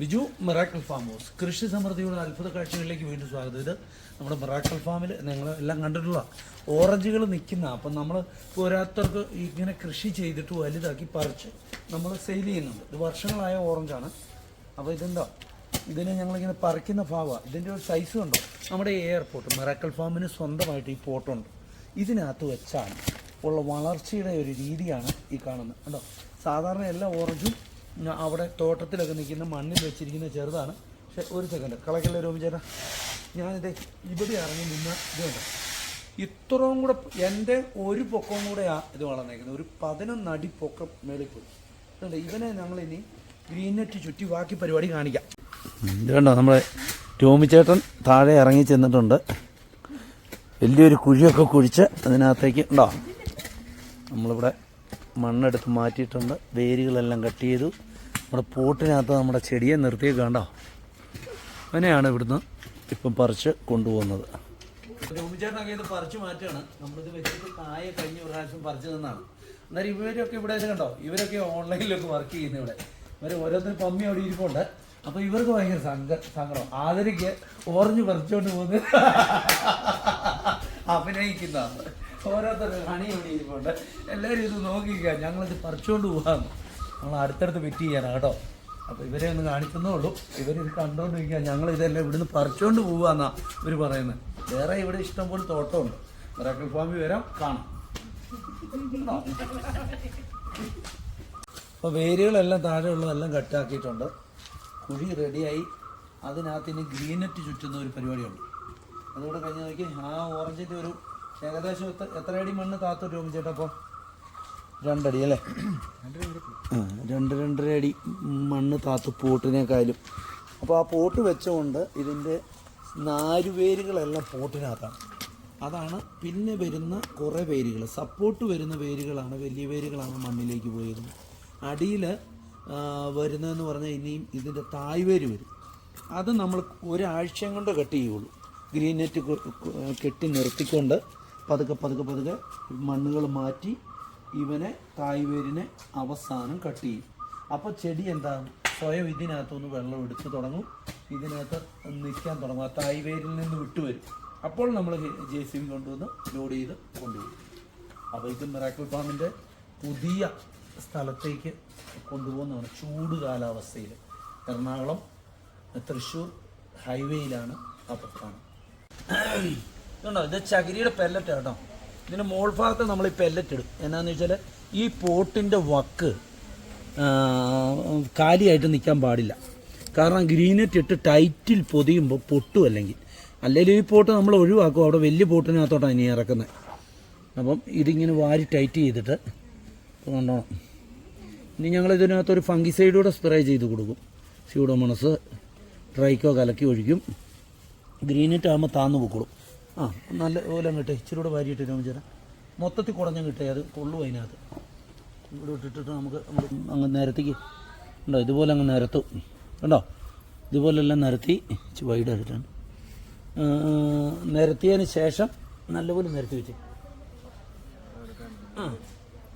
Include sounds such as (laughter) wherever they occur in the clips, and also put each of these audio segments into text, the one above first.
Biju miracle farm house. കൃഷി സമൃദ്ധിയുടെ അത്ഭുത കാഴ്ചകളിലേക്ക് വീണ്ടും സ്വാഗതം. ഇത് നമ്മുടെ മിറാക്കിൾ ഫാമിൽ നിങ്ങൾ എല്ലാം കണ്ടിട്ടുള്ള ഓറഞ്ചുകൾ നിൽക്കുന്ന അപ്പം നമ്മൾ ഓരോരുത്തർക്ക് ഇങ്ങനെ കൃഷി ചെയ്തിട്ട് വലുതാക്കി പറിച്ച് നമ്മൾ സെയിൽ ചെയ്യുന്നുണ്ട്. ഇത് വർഷങ്ങളായ ഓറഞ്ചാണ്. അപ്പോൾ ഇതെന്താ? ഇതിനെ ഞങ്ങളിങ്ങനെ പറിക്കുന്ന ഭാവമാണ് ഇതിന്റെ ഒരു സൈസ് ഉണ്ടോ നമ്മുടെ എയർപോർട്ട് മിറാക്കിൾ ഫാമിന് സ്വന്തമായിട്ട് ഈ പോട്ടുണ്ട്. ഇതിനകത്ത് വെച്ചാണ് ഉള്ള വളർച്ചയുടെ ഒരു രീതിയാണ് ഈ കാണുന്നത്. കണ്ടോ? സാധാരണ എല്ലാ ഓറഞ്ചും അവിടെ തോട്ടത്തിലൊക്കെ നിൽക്കുന്ന മണ്ണിൽ വെച്ചിരിക്കുന്ന ചെറുതാണ്. പക്ഷെ ഒരു സെക്കൻഡ് കളക്കല്ല രോമി ചേട്ടാ ഞാനിത് ഇവിടെ ഇറങ്ങി നിന്ന് ഇതുണ്ട് ഇത്രയും കൂടെ എന്റെ ഒരു പൊക്കവും കൂടെ ആ ഇത് വളർന്നേക്കുന്നത്. ഒരു പതിനൊന്നടി പൊക്കം മേളിൽ പോയി. അതുകൊണ്ട് ഇവനെ ഞങ്ങളിനി ഗ്രീൻ നെറ്റ് ചുറ്റി ബാക്കി പരിപാടി കാണിക്കാം. ഇത് കണ്ടോ? നമ്മളെ രോമിച്ചേട്ടൻ താഴെ ഇറങ്ങി ചെന്നിട്ടുണ്ട്. വലിയൊരു കുഴിയൊക്കെ കുഴിച്ച് അതിനകത്തേക്ക് ഉണ്ടോ? നമ്മളിവിടെ മണ്ണെടുത്ത് മാറ്റിയിട്ടുണ്ട്. വേരുകളെല്ലാം കട്ട് ചെയ്തു. നമ്മുടെ പോട്ടിനകത്ത് നമ്മുടെ ചെടിയെ നിർത്തിയൊക്കെ കണ്ടോ? അങ്ങനെയാണ് ഇവിടുന്ന് ഇപ്പം പറിച്ച് കൊണ്ടുപോകുന്നത്. രോമിച്ചേട്ടനൊക്കെ ഇത് പറിച്ചു മാറ്റുകയാണ്. നമ്മളിത് വെച്ചിട്ട് കായ കഴിഞ്ഞ പ്രാവശ്യം പറിച്ചു തന്നാണ് അന്നേരം ഇവരൊക്കെ ഇവിടെ കണ്ടോ? ഇവരൊക്കെ ഓൺലൈനിലൊക്കെ വർക്ക് ചെയ്യുന്ന ഇവിടെ. ഇവർ ഓരോരുത്തർ പമ്മി അവിടെ ഇരിപ്പുണ്ട്. അപ്പൊ ഇവർക്ക് ഭയങ്കര സങ്ക സങ്കടം. ആദരിക്ക് ഓറഞ്ച് പറിച്ചുകൊണ്ട് പോകുന്നത്. അഭിനയിക്കുന്നതാണ്. ഓരോരുത്തർ ഹണി അവിടെ ഇരിപ്പുണ്ട്. എല്ലാവരും ഇത് നോക്കിക്കുക ഞങ്ങളിത് പറിച്ചുകൊണ്ട് പോകാമെന്ന് നമ്മൾ അടുത്തടുത്ത് വെറ്റ് ചെയ്യാനാണ് കേട്ടോ. അപ്പോൾ ഇവരെ ഒന്ന് കാണിക്കുന്നേ ഉള്ളൂ. ഇവരിത് കണ്ടുകൊണ്ടിരിക്കുക ഞങ്ങൾ ഇതെല്ലാം ഇവിടുന്ന് പറിച്ചുകൊണ്ട് പോവാന്നാ ഇവർ പറയുന്നത് വേറെ ഇവിടെ ഇഷ്ടം ഇഷ്ടംപോലെ തോട്ടമുണ്ട്. മിറാക്കിൾ ഫാമി വരാം കാണാം. അപ്പോൾ വേരുകളെല്ലാം താഴെയുള്ളതെല്ലാം കട്ടാക്കിയിട്ടുണ്ട്. കുഴി റെഡിയായി. അതിനകത്ത് ഇനി ഗ്രീനറ്റ് ചുറ്റുന്ന ഒരു പരിപാടിയുണ്ട്. അതുകൂടെ കഴിഞ്ഞ് നോക്കി. ആ ഓറഞ്ചിന്റെ ഒരു ഏകദേശം എത്ര എത്ര അടി മണ്ണ് താത്തു ചേട്ടാ അപ്പോൾ രണ്ടടി അല്ലേ രണ്ട് രണ്ടര അടി മണ്ണ് താത്ത് പോട്ടിനേക്കാളും. അപ്പോൾ ആ പോട്ട് വെച്ചുകൊണ്ട് ഇതിന്റെ നാരുവേരുകളെല്ലാം പോട്ടിനകത്താണ്. അതാണ് പിന്നെ വരുന്ന കുറേ വേരുകൾ സപ്പോർട്ട് വരുന്ന വേരുകളാണ് വലിയ വേരുകളാണ് മണ്ണിലേക്ക് പോയത്. അടിയിൽ വരുന്നതെന്ന് പറഞ്ഞാൽ ഇനിയും ഇതിന്റെ തായ്വേര് വരും. അത് നമ്മൾ ഒരാഴ്ച കൊണ്ട് കട്ട് ചെയ്യുള്ളൂ. ഗ്രീൻ നെറ്റ് കെട്ടി നിർത്തിക്കൊണ്ട് പതുക്കെ പതുക്കെ പതുക്കെ മണ്ണുകൾ മാറ്റി ഇവനെ തായ്വേരിനെ അവസാനം കട്ട് ചെയ്യും. അപ്പോൾ ചെടി എന്താ? സ്വയം ഇതിനകത്തുനിന്ന് വെള്ളം എടുത്ത് തുടങ്ങും. ഇതിനകത്ത് നിൽക്കാൻ തുടങ്ങും. ആ തായ്വേരിൽ നിന്ന് വിട്ടുവരും അപ്പോൾ നമ്മൾ ജെ സി ബി കൊണ്ടുവന്ന് ലോഡ് ചെയ്ത് കൊണ്ടുപോകും അപ്പോൾ ഇത് മിറാക്കിൾ ഫാമിന്റെ പുതിയ സ്ഥലത്തേക്ക് കൊണ്ടുപോകുന്നതാണ്. ചൂട് കാലാവസ്ഥയിൽ എറണാകുളം തൃശ്ശൂർ ഹൈവേയിലാണ് ആ പ്രസ്ഥാനം. (clears throat) ഇതുണ്ടോ? ഇത് ചകിരിയുടെ പെല്ലറ്റ് കേട്ടോ. ഇതിന്റെ മോൾ ഭാഗത്ത് നമ്മൾ ഈ പെല്ലറ്റ് ഇടും. എന്നാന്ന് വെച്ചാൽ ഈ പോട്ടിന്റെ വക്ക് കാലിയായിട്ട് നിൽക്കാൻ പാടില്ല. കാരണം ഗ്രീനറ്റ് ഇട്ട് ടൈറ്റിൽ പൊതിയുമ്പോൾ പൊട്ടും അല്ലെങ്കിൽ. അല്ലെങ്കിൽ ഈ പോട്ട് നമ്മൾ ഒഴിവാക്കും. അവിടെ വലിയ പോട്ടിനകത്തോട്ടാണ് ഇനി ഇറക്കുന്നത് അപ്പം ഇതിങ്ങനെ വാരി ടൈറ്റ് ചെയ്തിട്ട് കൊണ്ടോണം. ഇനി ഞങ്ങൾ ഇതിനകത്തൊരു ഫംഗിസൈഡൂടെ സ്പ്രേ ചെയ്ത് കൊടുക്കും. സ്യൂഡോമോണസ് ട്രൈക്കോ കലക്കി ഒഴിക്കും. ഗ്രീനിറ്റ് ആകുമ്പോൾ താന്നു പൊക്കോളും. ആ നല്ല ഓലം കിട്ടേ ഇച്ചിരി കൂടെ വാരിയിട്ട് രാമചേരാ മൊത്തത്തിൽ കുറഞ്ഞ കിട്ടേ അത് കൊള്ളു അതിനകത്ത്. ഇവിടെ ഇട്ടിട്ട് നമുക്ക് അങ്ങ് നിരത്തിക്ക്. ഉണ്ടോ ഇതുപോലെ അങ്ങ് നിരത്തും. കണ്ടോ ഇതുപോലെല്ലാം നിരത്തി ഇച്ചിരി വൈഡ് ആയിട്ടാണ് നിരത്തിയതിന് ശേഷം നല്ലപോലെ നിരത്തി വെച്ച്. ആ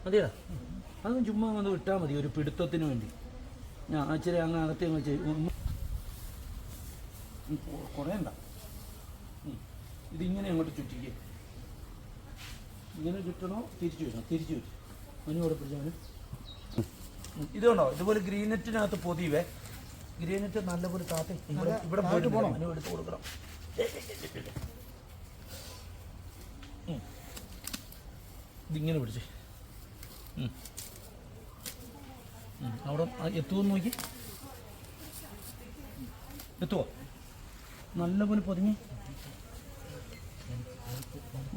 മതിയാ അത് ചുമ്മാ വന്ന് വിട്ടാൽ മതി ഒരു പിടുത്തത്തിന് വേണ്ടി. ഞാൻ ഇച്ചിരി അങ്ങ് അകത്തി അങ്ങ് ചെയ്യും കുറയണ്ട. ഉം. ഇതിങ്ങനെ അങ്ങോട്ട് ചുറ്റിക്കുക ഇങ്ങനെ ചുറ്റണോ? തിരിച്ചു വരണം തിരിച്ചു വരും മനു അവിടെ പിടിച്ചവന് ഇതുകൊണ്ടോ ഇത് കണ്ടോ ഇതുപോലെ ഗ്രീനെറ്റിനകത്ത് പൊതിവേ ഗ്രീനെറ്റ് നല്ലപോലെ താത്തി. ഇവിടെ ഇവിടെ പോയിട്ട് പോകണം മനു എടുത്ത് കൊടുക്കണം. ഇതിങ്ങനെ പിടിച്ച്. അവിടെ എത്തുമെന്ന് നോക്കി. എത്തുവോ? നല്ലപോലെ പൊതിഞ്ഞ്.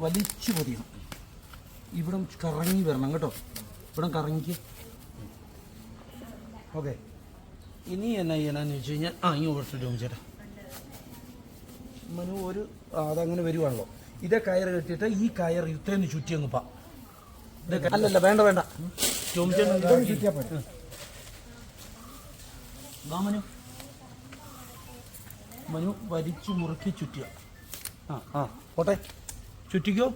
വലിച്ചു പൊതിയണം. ഇവിടം കറങ്ങി വരണം കേട്ടോ. ഇവിടം കറങ്ങിക്ക്. ഓക്കെ. ഇനി എന്നാ ചെയ്യണമെന്ന് വെച്ച് കഴിഞ്ഞാൽ ആ ഇനി ഓടിച്ചിട്ട് ചേട്ടാ. മനു ഒരു അതങ്ങനെ വരുവാണല്ലോ. ഇതേ കയർ കെട്ടിയിട്ട് ഈ കയർ യുദ്ധേന്ന് ചുറ്റി അങ്ങ് പാ. അല്ലല്ല വേണ്ട വേണ്ട. ചോമിച്ചേട്ടൻ ചുറ്റിയാ മനു. മനു വലിച്ചു മുറുക്കി ചുറ്റുക. ആ പോട്ടെ. ചുറ്റിക്കോ?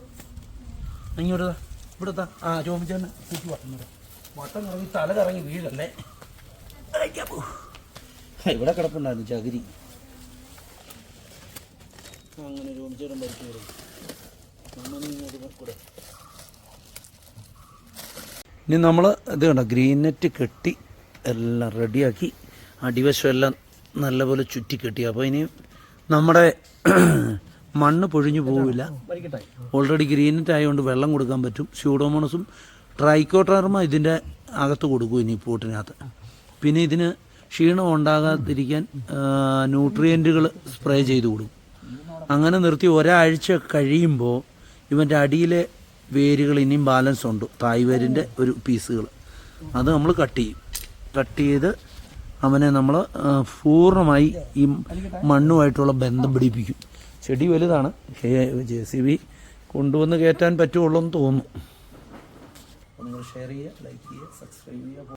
ഇങ്ങോട്ട് ഇവിടെ താ. ആ ചോമിച്ചേട്ടൻ ചുറ്റി വട്ടം വട്ടം കറങ്ങി തല കറങ്ങി വീഴല്ലേ? ഇവിടെ കിടപ്പുണ്ടായിരുന്നു ചകിരി. അങ്ങനെ ഓംചേരം പഠിച്ചു ഇനി നമ്മൾ ഇത് കണ്ട ഗ്രീൻ നെറ്റ് കെട്ടി എല്ലാം റെഡിയാക്കി അടിവശം എല്ലാം നല്ലപോലെ ചുറ്റി കെട്ടി. അപ്പോൾ ഇനി നമ്മുടെ മണ്ണ് പൊഴിഞ്ഞു പോവില്ല. ഓൾറെഡി ഗ്രീനറ്റ് ആയതുകൊണ്ട് വെള്ളം കൊടുക്കാൻ പറ്റും. സ്യൂഡോമോണസും ട്രൈക്കോട്ടാർമ ഇതിന്റെ അകത്ത് കൊടുക്കും ഇനി പോട്ടിനകത്ത്. പിന്നെ ഇതിന് ക്ഷീണം ഉണ്ടാകാതിരിക്കാൻ ന്യൂട്രിയന്റുകൾ സ്പ്രേ ചെയ്ത് കൊടുക്കും. അങ്ങനെ നിർത്തി ഒരാഴ്ച കഴിയുമ്പോൾ ഇവന്റെ അടിയിലെ വേരുകൾ ഇനിയും ബാലൻസ് ഉണ്ട്. തായ് വേരിന്റെ ഒരു പീസുകൾ അത് നമ്മൾ കട്ട് ചെയ്യും. കട്ട് ചെയ്ത് അവനെ നമ്മൾ പൂർണമായി ഈ മണ്ണുമായിട്ടുള്ള ബന്ധം പിടിപ്പിക്കും. ചെടി വലുതാണ്. ജെ സി ബി കൊണ്ടുവന്ന് കയറ്റാൻ പറ്റുള്ളൂ എന്ന് തോന്നുന്നു. നിങ്ങൾ ഷെയർ ചെയ്യുക ലൈക്ക് ചെയ്യുക സബ്സ്ക്രൈബ് ചെയ്യുക.